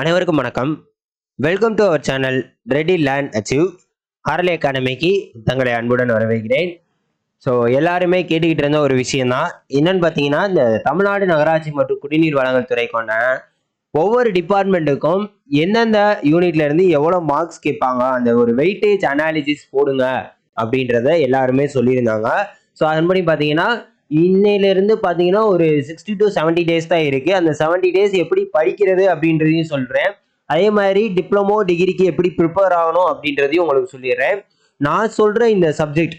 அனைவருக்கும் வணக்கம். Welcome to our channel ready land achieve ஆர்லே அகாடமிக்கு தங்களை அன்புடன் வரவேற்கிறேன். ஸோ எல்லாருமே கேட்டுக்கிட்டு இருந்த ஒரு விஷயம்தான். என்னன்னு பார்த்தீங்கன்னா இந்த தமிழ்நாடு நகராட்சி மற்றும் குடிநீர் வழங்கல் துறை கொண்ட ஒவ்வொரு டிபார்ட்மெண்ட்டுக்கும் எந்தெந்த யூனிட்ல இருந்து எவ்வளோ மார்க்ஸ் கேட்பாங்க அந்த ஒரு வெயிட்டேஜ் அனாலிசிஸ் போடுங்க அப்படின்றத எல்லாருமே சொல்லியிருந்தாங்க. ஸோ அதன்படி பார்த்தீங்கன்னா இன்னையிலிருந்து பார்த்தீங்கன்னா ஒரு சிக்ஸ்டி டு செவன்ட்டி டேஸ் தான் இருக்குது அந்த செவன்ட்டி டேஸ் எப்படி படிக்கிறது அப்படின்றதையும் சொல்கிறேன் அதே மாதிரி டிப்ளமோ டிகிரிக்கு எப்படி ப்ரிப்பேர் ஆகணும் அப்படின்றதையும் உங்களுக்கு சொல்லிடுறேன். நான் சொல்கிற இந்த சப்ஜெக்ட்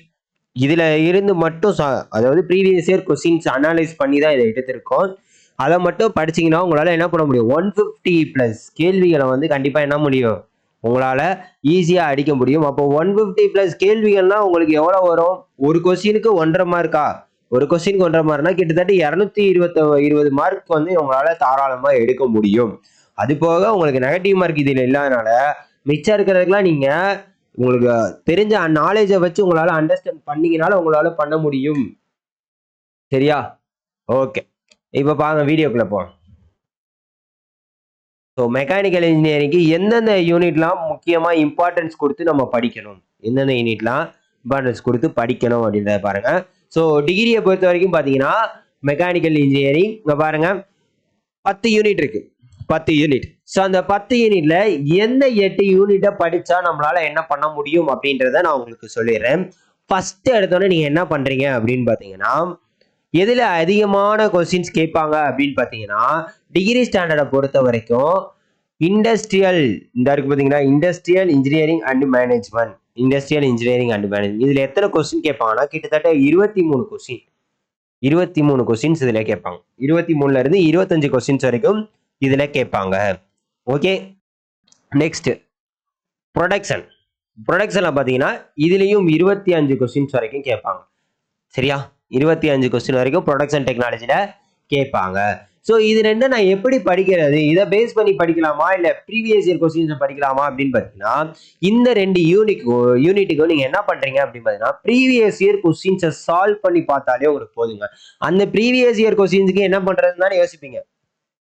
இதில் இருந்து மட்டும் ச- அதாவது ப்ரீவியஸ் இயர் கொஸ்டின்ஸ் அனலைஸ் பண்ணி தான் இதை எடுத்திருக்கோம். அதை மட்டும் படிச்சீங்கன்னா உங்களால் என்ன பண்ண முடியும்? ஒன் ஃபிஃப்டி ப்ளஸ் கேள்விகளை வந்து கண்டிப்பாக என்ன முடியும்? உங்களால் ஈஸியாக அடிக்க முடியும். அப்போ ஒன் ஃபிஃப்டி ப்ளஸ் கேள்விகள்னா உங்களுக்கு எவ்வளோ வரும்? ஒரு கொஸ்டினுக்கு ஒன்றரை மார்க்கா ஒரு கொஸ்டின் கொண்ட மாதிரினா கிட்டத்தட்ட இரநூத்தி இருபத்த இருபது மார்க் வந்து உங்களால் தாராளமாக எடுக்க முடியும். அது போக உங்களுக்கு நெகட்டிவ் மார்க் இதில் இல்லாதனால மிச்சம் இருக்கிறதுக்கெல்லாம் நீங்கள் உங்களுக்கு தெரிஞ்ச நாலேஜை வச்சு உங்களால் அண்டர்ஸ்டாண்ட் பண்ணீங்கனால உங்களால் பண்ண முடியும். சரியா? ஓகே இப்போ பாருங்க வீடியோக்குள்ளே போகலாம் ஸோ மெக்கானிக்கல் இன்ஜினியரிங்க்கு எந்தெந்த யூனிட்லாம் முக்கியமாக இம்பார்ட்டன்ஸ் கொடுத்து நம்ம படிக்கணும்? எந்தெந்த யூனிட்லாம் இம்பார்ட்டன்ஸ் கொடுத்து படிக்கணும் அப்படின்றத பாருங்கள் ஸோ டிகிரியை பொறுத்த வரைக்கும் பார்த்தீங்கன்னா மெக்கானிக்கல் இன்ஜினியரிங் இங்கே பாருங்க. பத்து யூனிட் இருக்கு. பத்து யூனிட் ஸோ அந்த பத்து யூனிட்ல எந்த எட்டு யூனிட்டை படித்தா நம்மளால என்ன பண்ண முடியும் அப்படின்றத நான் உங்களுக்கு சொல்லிடுறேன். ஃபர்ஸ்ட் எடுத்தோன்னே நீங்க என்ன பண்றீங்க அப்படின்னு பார்த்தீங்கன்னா எதுல அதிகமான கொஸ்டின்ஸ் கேட்பாங்க அப்படின்னு பார்த்தீங்கன்னா டிகிரி ஸ்டாண்டர்டை பொறுத்த வரைக்கும் இண்டஸ்ட்ரியல் இந்த இருக்கு பார்த்தீங்கன்னா industrial engineering and management industrial engineering and management இதில் எத்தனை கொஸ்டின் கேட்பாங்கன்னா கிட்டத்தட்ட இருபத்தி மூணு கொஸ்டின் இருபத்தி மூணு கொஸ்டின்ஸ் இதில் கேட்பாங்க. இருபத்தி மூணுல இருந்து இருபத்தஞ்சு கொஸ்டின்ஸ் வரைக்கும் இதில் கேட்பாங்க. ஓகே நெக்ஸ்ட் ப்ரொடக்ஷன் ப்ரொடக்ஷனில் பார்த்தீங்கன்னா இதுலேயும் இருபத்தி அஞ்சு கொஸ்டின்ஸ் வரைக்கும் கேட்பாங்க. சரியா? இருபத்தி அஞ்சு கொஸ்டின் வரைக்கும் ப்ரொடக்ஷன் டெக்னாலஜியில் கேட்பாங்க. ஸோ இது ரெண்டும் நான் எப்படி படிக்கிறது? இதை பேஸ் பண்ணி படிக்கலாமா? இல்லை ப்ரீவியஸ் இயர் கொஸ்டின்ஸை படிக்கலாமா? அப்படின்னு பார்த்தீங்கன்னா இந்த ரெண்டு யூனிட்க்கு யூனிட்டுக்கும் நீங்கள் என்ன பண்ணுறீங்க அப்படின்னு பார்த்தீங்கன்னா ப்ரீவியஸ் இயர் கொஸ்டின்ஸை சால்வ் பண்ணி பார்த்தாலே உங்களுக்கு போதுங்க. அந்த ப்ரீவியஸ் இயர் கொஸ்டின்ஸுக்கு என்ன பண்ணுறதுன்னு தானே யோசிப்பீங்க.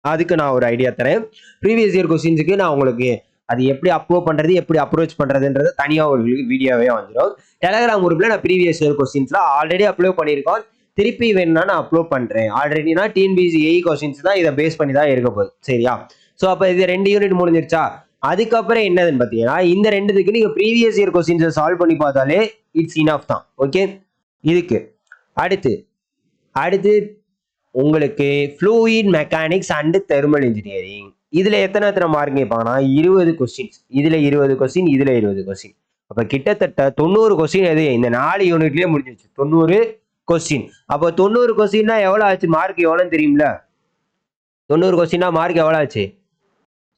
அதுக்கு நான் ஒரு ஐடியா தரேன். ப்ரீவியஸ் இயர் கொஸ்டின்ஸுக்கு நான் உங்களுக்கு அது எப்படி அப்லோட் பண்ணுறது எப்படி அப்ரோச் பண்ணுறதுன்றது தனியாக ஒரு வீடியோவே வந்துடும் டெலகிராம் குரூப்பில் நான் ப்ரீவியஸ் இயர் கொஸ்டின்ஸ்லாம் ஆல்ரெடி அப்லோட் பண்ணியிருக்கோம். திருப்பி வேணும்னா நான் அப்லோட் பண்ணுறேன் ஆல்ரெடினா டிஎன்பிசி ஏஇ கொஸ்டின்ஸ் தான் இதை பேஸ் பண்ணி தான் இருக்க போகுது. சரியா? ஸோ அப்போ இது ரெண்டு யூனிட் முடிஞ்சிருச்சா? அதுக்கப்புறம் என்னதுன்னு பார்த்தீங்கன்னா இந்த ரெண்டுத்துக்கு நீங்கள் ப்ரீவியஸ் இயர் கொஸ்டின்ஸை சால்வ் பண்ணி பார்த்தாலே இட்ஸ் இனஃப் தான். ஓகே இதுக்கு அடுத்து அடுத்து உங்களுக்கு fluid mechanics and thermal engineering இதில் எத்தனை எத்தனை மார்க் கேட்பாங்கன்னா இருபது கொஸ்டின்ஸ் இதில் இருபது கொஸ்டின் இதில் இருபது கொஸ்டின் அப்போ கிட்டத்தட்ட தொண்ணூறு கொஸ்டின் எது? இந்த நாலு யூனிட்லேயே முடிஞ்சிச்சு தொண்ணூறு கொஸ்டின் அப்போ தொண்ணூறு கொஸ்டின்னா எவ்வளோ ஆச்சு? மார்க் எவ்வளோன்னு தெரியும்ல? தொண்ணூறு கொஸ்டின்னா மார்க் எவ்வளோ ஆச்சு?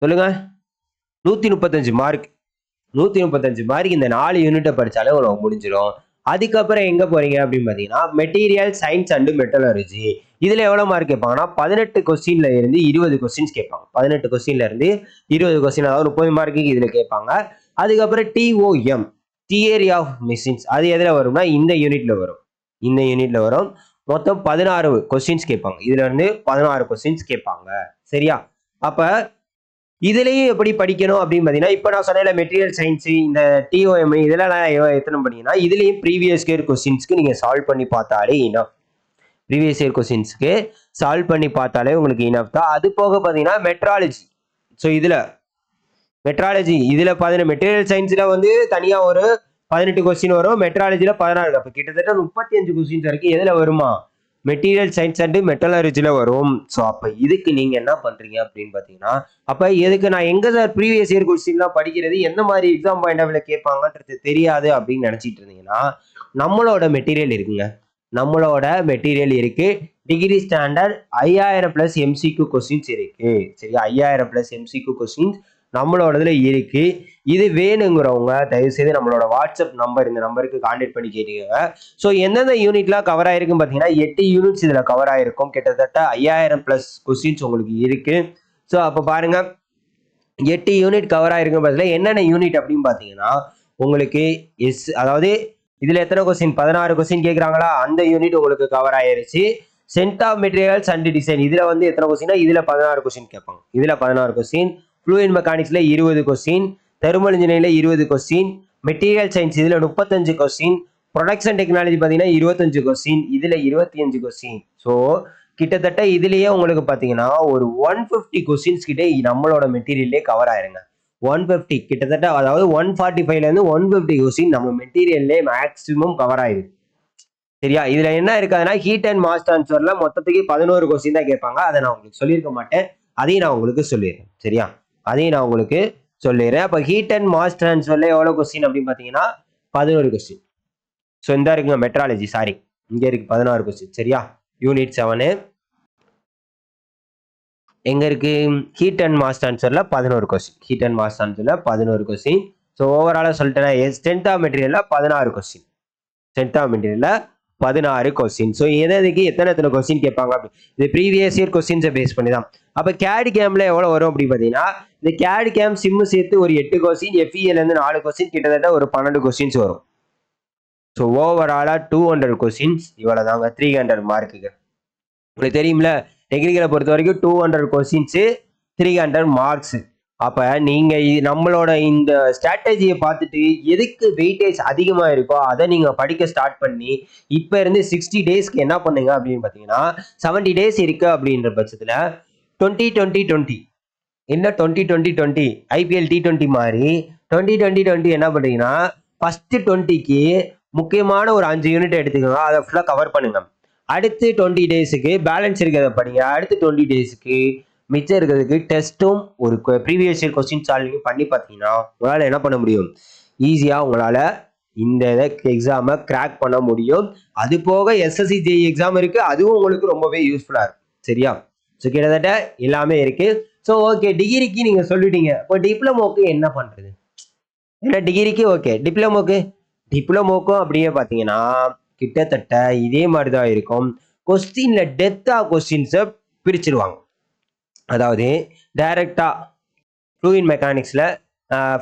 சொல்லுங்க. நூற்றி முப்பத்தஞ்சு மார்க் நூற்றி முப்பத்தஞ்சு மார்க் இந்த நாலு யூனிட்டை படித்தாலே உங்களுக்கு முடிஞ்சிடும் அதுக்கப்புறம் எங்கே போகிறீங்க அப்படின்னு பார்த்தீங்கன்னா மெட்டீரியல் சயின்ஸ் அண்ட் மெட்டலர்ஜி இதில் எவ்வளோ மார்க் கேட்பாங்கன்னா பதினெட்டு கொஸ்டினில் இருந்து இருபது கொஸ்டின்ஸ் கேட்பாங்க. பதினெட்டு கொஸ்டின்ல இருந்து இருபது கொஸ்டின் அதாவது முப்பது மார்க்குக்கு இதில் கேட்பாங்க. அதுக்கப்புறம் டிஓஎம் தியரி ஆஃப் மிஷின்ஸ் அது எதில் வரும்னா இந்த யூனிட்டில் வரும். இந்த யூனிட்ல வரும். மொத்தம் பதினாறு கொஸ்டின்ஸ் கேட்பாங்க. இதுல இருந்து பதினாறு கொஸ்டின்ஸ் கேட்பாங்க. சரியா? அப்ப இதுலயும் எப்படி படிக்கணும் அப்படின்னு பார்த்தீங்கன்னா இப்போ நான் சொன்ன மெட்டீரியல் சயின்ஸ் இந்த டிஓஎம் இதெல்லாம் நான் எத்தனை பண்ணீங்கன்னா இதுலயும் ப்ரீவியஸ் இயர் கொஸ்டின்ஸ்க்கு நீங்க சால்வ் பண்ணி பார்த்தாலே இனஃப் ப்ரீவியஸ் இயர் கொஸ்டின்ஸ்க்கு சால்வ் பண்ணி பார்த்தாலே உங்களுக்கு இனஃப் தான். அது போக பார்த்தீங்கன்னா மெட்ராலஜி ஸோ இதுல மெட்ராலஜி இதுல பார்த்தீங்கன்னா மெட்டீரியல் சயின்ஸ்ல வந்து தனியா ஒரு பதினெட்டு கொஸ்டின் வரும். மெட்ராலஜியில் பதினாறு. அப்போ கிட்டத்தட்ட முப்பத்தி அஞ்சு கொஸ்டின்ஸ் வரைக்கும் எதில் வருமா? மெட்டீரியல் சயின்ஸ் அண்டு மெட்டலர்ஜில வரும். ஸோ அப்போ இதுக்கு நீங்கள் என்ன பண்ணுறீங்க அப்படின்னு பார்த்தீங்கன்னா அப்போ எதுக்கு நான் எங்கே சார் ப்ரீவியஸ் இயர் கொஸ்டின்லாம் படிக்கிறது எந்த மாதிரி எக்ஸாம் பாயிண்ட் ஆஃப்ல கேட்பாங்கன்றது தெரியாது அப்படின்னு நினச்சிட்டு இருந்தீங்கன்னா நம்மளோட மெட்டீரியல் இருக்குங்க. நம்மளோட மெட்டீரியல் இருக்குது டிகிரி ஸ்டாண்டர்ட் ஐயாயிரம் ப்ளஸ் எம்சிக்கு கொஸ்டின்ஸ் இருக்குது சரி ஐயாயிரம் ப்ளஸ் எம்சிக்கு கொஸ்டின்ஸ் நம்மளோட இதில் இருக்கு. இது வேணுங்கிறவங்க தயவுசெய்து நம்மளோட வாட்ஸ்அப் நம்பர் இந்த நம்பருக்கு கான்டாக்ட் பண்ணி கேட்டுக்கோங்க. ஸோ எந்தெந்த யூனிட்லாம் கவர் ஆயிருக்கும் பார்த்தீங்கன்னா எட்டு யூனிட்ஸ் இதில் கவர் ஆயிருக்கும். கிட்டத்தட்ட ஐயாயிரம் ப்ளஸ் கொஸ்டின்ஸ் உங்களுக்கு இருக்கு. ஸோ அப்போ பாருங்க. எட்டு யூனிட் கவர் ஆயிருக்கும் பார்த்தீங்கன்னா என்னென்ன யூனிட் அப்படின்னு பார்த்தீங்கன்னா உங்களுக்கு எஸ் அதாவது இதில் எத்தனை கொஸ்டின் பதினாறு கொஸ்டின் கேட்குறாங்களா அந்த யூனிட் உங்களுக்கு கவர் ஆயிருச்சு. Send of materials and design இதில் வந்து எத்தனை கொஸ்டின்னா இதில் பதினாறு கொஸ்டின் கேட்பாங்க. இதில் பதினாறு கொஸ்டின் ஃப்ளூயின் மெக்கானிக்ஸில் இருபது கொஸ்டின் தெர்மல் இன்ஜினியரிங்ல இருபது கொஸ்டின் மெட்டீரியல் சயின்ஸ் இதில் முப்பத்தஞ்சு கொஸ்டின் ப்ரொடக்ஷன் டெக்னாலஜி பார்த்தீங்கன்னா இருபத்தஞ்சு கொஸ்டின் இதில் இருபத்தி அஞ்சு கொஸ்டின் ஸோ கிட்டத்தட்ட இதுலேயே உங்களுக்கு பார்த்தீங்கன்னா ஒரு ஒன் ஃபிஃப்டி கொஸ்டின்ஸ் கிட்டே நம்மளோட மெட்டீரியல்லே கவர் ஆயிருங்க. ஒன் ஃபிஃப்டி கிட்டத்தட்ட அதாவது ஒன் ஃபார்ட்டி ஃபைவ்லேருந்து ஒன் ஃபிஃப்டி கொஸ்டின் நம்ம மெட்டீரியல்லே மேக்ஸிமம் கவர் ஆயிருக்கு. சரியா? இதுல என்ன இருக்காதுன்னா ஹீட் அண்ட் மாஸ் ட்ரான்ஸ்ஃபர்ல மொத்தத்துக்கு பதினோரு கொஸ்டின் தான் கேட்பாங்க. அதை நான் உங்களுக்கு சொல்லியிருக்க மாட்டேன். அதையும் நான் உங்களுக்கு சொல்லிடுறேன். சரியா? அதையும் நான் உங்களுக்கு சொல்லிடுறேன். அப்போ ஹீட் அண்ட் மாஸ் ட்ரான்ஸ்ஃபரில் எவ்வளோ கொஸ்டின் அப்படின்னு பார்த்தீங்கன்னா பதினோரு கொஸ்டின் ஸோ இந்த இருக்குங்க மெட்ராலஜி சாரி இங்கே இருக்கு பதினாறு கொஸ்டின் சரியா? யூனிட் செவனு எங்கே இருக்கு? ஹீட் அண்ட் மாஸ் ட்ரான்ஸ்ஃபரில் பதினோரு கொஸ்டின் ஹீட் அண்ட் மாஸ் ட்ரான்ஸ்ஃபரில் பதினோரு கொஸ்டின் ஸோ ஓவராலாக சொல்லிட்டேன்னா ஸ்ட்ரென்த் ஆஃப் மெட்டீரியலில் பதினாறு கொஸ்டின் ஸ்ட்ரென்த் ஆஃப் மெட்டீரியலில் பதினாறு கொஸ்டின் ஸோ எதுக்கு எத்தனை எத்தனை கொஸ்டின் கேட்பாங்க அப்படி. இது ப்ரீவியஸ் இயர் கொஸ்டின்ஸை பேஸ் பண்ணி தான். அப்போ கேடி கேம்ல எவ்வளோ வரும் அப்படி பார்த்தீங்கன்னா இந்த கேடு கேம் சிம்மு சேர்த்து ஒரு எட்டு கொஸ்டின் எஃப்இஏலேருந்து நாலு கொஸ்டின் கிட்டத்தட்ட ஒரு பன்னெண்டு கொஸ்டின்ஸ் வரும். ஸோ ஓவராலாக டூ ஹண்ட்ரட் கொஸ்டின்ஸ் இவ்வளோ தாங்க த்ரீ ஹண்ட்ரட் மார்க்குக்கு உங்களுக்கு தெரியும்ல டெக்னிக்கலை பொறுத்த வரைக்கும் two hundred questions three hundred marks அப்போ நீங்கள் நம்மளோட இந்த ஸ்ட்ராட்டஜியை பார்த்துட்டு எதுக்கு வெயிட்டேஜ் அதிகமாக இருக்கோ அதை நீங்கள் படிக்க ஸ்டார்ட் பண்ணி இப்போ இருந்து சிக்ஸ்டி டேஸ்க்கு என்ன பண்ணுங்க அப்படின்னு பார்த்தீங்கன்னா செவன்டி டேஸ் இருக்கு அப்படின்ற பட்சத்தில் டுவெண்ட்டி டுவெண்ட்டி டுவெண்ட்டி என்ன twenty twenty twenty IPL T twenty மாதிரி டுவெண்ட்டி டுவெண்ட்டி டுவெண்ட்டி என்ன பண்ணுறீங்கன்னா ஃபஸ்ட்டு டுவெண்ட்டிக்கு முக்கியமான ஒரு அஞ்சு யூனிட் எடுத்துக்கோங்க அதை ஃபுல்லாக கவர் பண்ணுங்க. அடுத்து டுவெண்ட்டி டேஸுக்கு பேலன்ஸ் இருக்கிறத படிங்க அடுத்து டுவெண்ட்டி டேஸுக்கு மிச்சம் இருக்கிறதுக்கு டெஸ்ட்டும் ஒரு ப்ரீவியஸ் இயர் கொஸ்டின் சால்விங் பண்ணி பார்த்தீங்கன்னா உங்களால் என்ன பண்ண முடியும்? ஈஸியாக உங்களால் இந்த இதை எக்ஸாமை கிராக் பண்ண முடியும். அது போக எஸ்எஸ்சி ஜேஇ எக்ஸாம் இருக்குது அதுவும் உங்களுக்கு ரொம்பவே யூஸ்ஃபுல்லாக இருக்கும். சரியா? ஸோ கிட்டத்தட்ட எல்லாமே இருக்குது ஸோ ஓகே டிகிரிக்கு நீங்கள் சொல்லிட்டீங்க. இப்போ டிப்ளமோக்கு என்ன பண்ணுறது ஏன்னா டிகிரிக்கு ஓகே டிப்ளமோக்கு டிப்ளமோக்கும் அப்படியே பார்த்தீங்கன்னா கிட்டத்தட்ட இதே மாதிரி தான் இருக்கும் கொஸ்டினில் டெத்தாக கொஸ்டின்ஸை பிரிச்சிருவாங்க. அதாவது டைரக்டா ஃப்ளூயின் மெக்கானிக்ஸில்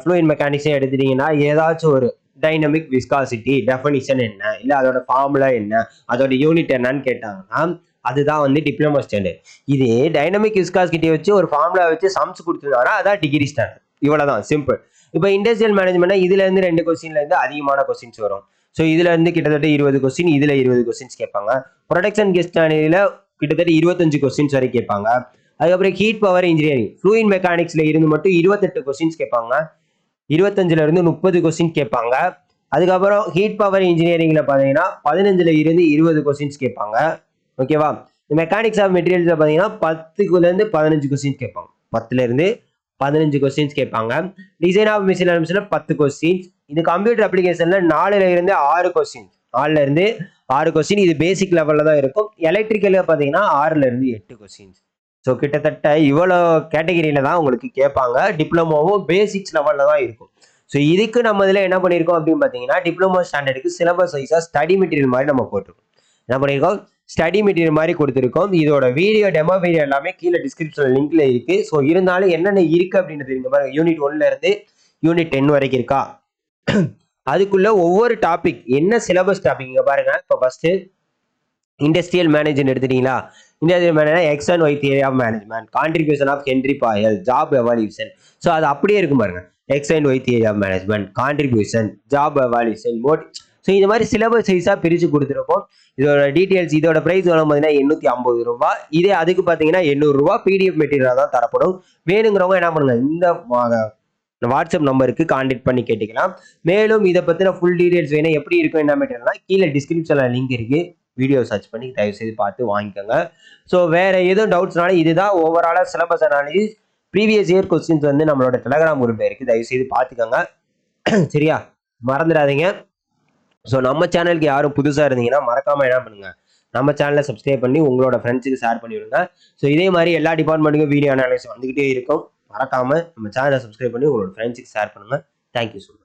ஃப்ளூயின் மெக்கானிக்ஸே எடுத்துட்டிங்கன்னா ஏதாச்சும் ஒரு டைனமிக் விஸ்காசிட்டி டெஃபனிஷன் என்ன? இல்லை அதோட ஃபார்முலா என்ன? அதோட யூனிட் என்னன்னு கேட்டாங்கன்னா அதுதான் வந்து டிப்ளமோ ஸ்டாண்டர்ட் இதே டைனமிக் விஸ்காசிட்டியை வச்சு ஒரு ஃபார்முலா வச்சு சம்ஸ் கொடுத்துருந்தாங்கன்னா அதான் டிகிரி ஸ்டாண்டர்ட் இவ்வளோதான் சிம்பிள் இப்போ இண்டஸ்ட்ரியல் மேனேஜ்மெண்ட்னா இதுலேருந்து ரெண்டு கொஸ்டின்லேருந்து அதிகமான கொஸ்டின்ஸ் வரும். ஸோ இதுலேருந்து கிட்டத்தட்ட இருபது கொஸ்டின் இதில் இருபது கொஸ்டின்ஸ் கேட்பாங்க. ப்ரொடக்ஷன் கெஸ்டானில கிட்டத்தட்ட இருபத்தஞ்சு கொஸ்டின்ஸ் வரை கேட்பாங்க. அதுக்கப்புறம் ஹீட் பவர் இன்ஜினியரிங் ஃப்ளூயின் மெக்கானிக்ஸில் இருந்து மட்டும் இருபத்தெட்டு கொஸ்டின்ஸ் கேட்பாங்க. இருபத்தஞ்சில் இருந்து முப்பது கொஸ்டின் கேட்பாங்க. அதுக்கப்புறம் ஹீட் பவர் இன்ஜினியரிங்கில் பார்த்தீங்கன்னா பதினஞ்சில் இருந்து இருபது கொஸ்டின்ஸ் கேட்பாங்க. ஓகேவா மெக்கானிக்ஸ் ஆஃப் மெட்டீரியல்ஸில் பார்த்தீங்கன்னா பத்துக்குலேருந்து பதினஞ்சு கொஸ்டின்ஸ் கேட்பாங்க. பத்துலேருந்து பதினஞ்சு கொஸ்டின்ஸ் கேட்பாங்க. டிசைன் ஆஃப் மிஷின் அனிமேஷன்ல பத்து கொஸ்டின்ஸ் இது கம்ப்யூட்டர் அப்ளிகேஷனில் நாலுல இருந்து ஆறு கொஸ்டின் நாலுல இருந்து ஆறு கொஸ்டின் இது பேசிக் லெவலில் தான் இருக்கும். எலக்ட்ரிக்கலில் பார்த்தீங்கன்னா ஆறுல இருந்து எட்டு கொஸ்டின்ஸ் ஸோ கிட்டத்தட்ட இவ்வளோ கேட்டகிரியில் தான் உங்களுக்கு கேட்பாங்க. டிப்ளமோவும் பேசிக்ஸ் லெவலில் தான் இருக்கும். ஸோ இதுக்கு நம்ம இதில் என்ன பண்ணியிருக்கோம் அப்படின்னு பார்த்தீங்கன்னா டிப்ளமோ ஸ்டாண்டர்டுக்கு சிலபஸ் வைஸாக ஸ்டடி மெட்டீரியல் மாதிரி நம்ம போட்டிருக்கோம். என்ன பண்ணியிருக்கோம் ஸ்டடி மெட்டீரியல் மாதிரி கொடுத்துருக்கோம். இதோட வீடியோ டெமோ வீடியோ எல்லாமே கீழே டிஸ்கிரிப்ஷன் லிங்க்ல இருக்கு. ஸோ இருந்தாலும் என்னென்ன இருக்கு அப்படின்றது இங்க பாருங்க. யூனிட் ஒன்ல இருந்து யூனிட் டென் வரைக்கும் இருக்கா? அதுக்குள்ள ஒவ்வொரு டாபிக் என்ன சிலபஸ் டாபிக் இங்க பாருங்க. இப்போ ஃபர்ஸ்ட் இண்டஸ்ட்ரியல் மேனேஜ்மெண்ட் எடுத்துட்டீங்களா? Industrial மேனேஜ்னா X and Y theory of management contribution of Henri Fayol job evaluation so அது அப்படியே இருக்கும் பாருங்க. X and Y theory of management contribution job evaluation mode so இந்த மாதிரி சிலபஸ் சைஸாக பிரித்து கொடுத்துருப்போம். இதோட டீட்டெயில்ஸ் இதோட ப்ரைஸ் வரும் பார்த்தீங்கன்னா எண்ணூற்றி ஐம்பது ரூபா. இதே அதுக்கு பார்த்தீங்கன்னா எண்ணூறுரூவா பிடிஎஃப் மெட்டீரியலாக தான் தரப்படும். வேணுங்கிறவங்க என்ன பண்ணுங்க இந்த வாட்ஸ்அப் நம்பருக்கு கான்டாக்ட் பண்ணி கேட்டுக்கலாம். மேலும் இதை பற்றின ஃபுல் டீட்டெயில்ஸ் வேணும். எப்படி இருக்கும் என்ன மெட்டீரியல்னா கீழே டிஸ்கிரிப்ஷனில் லிங்க் இருக்குது வீடியோ சர்ச் பண்ணி தயவுசெய்து பார்த்து வாங்கிக்கோங்க. ஸோ வேற எதுவும் டவுட்ஸ்னாலும் இதுதான் ஓவராலாக syllabus analysis previous year questions வந்து நம்மளோட டெலகிராம் குரூப்ல இருக்குது தயவுசெய்து பார்த்துக்கோங்க. சரியா? மறந்துடாதீங்க. ஸோ நம்ம சேனலுக்கு யாரும் புதுசாக இருந்தீங்கன்னா மறக்காமல் என்ன பண்ணுங்கள் நம்ம சேனலை சப்ஸ்கிரைப் பண்ணி உங்களோட ஃப்ரெண்ட்ஸுக்கு ஷேர் பண்ணி விடுங்க ஸோ இதே மாதிரி எல்லா டிபார்ட்மெண்ட்டுக்கும் வீடியோ அனாலிசிஸ் வந்துக்கிட்டே இருக்கும். மறக்காமல் நம்ம சேனலை சப்ஸ்கிரைப் பண்ணி உங்களோட ஃப்ரெண்ட்ஸுக்கு ஷேர் பண்ணுங்க. Thank you so much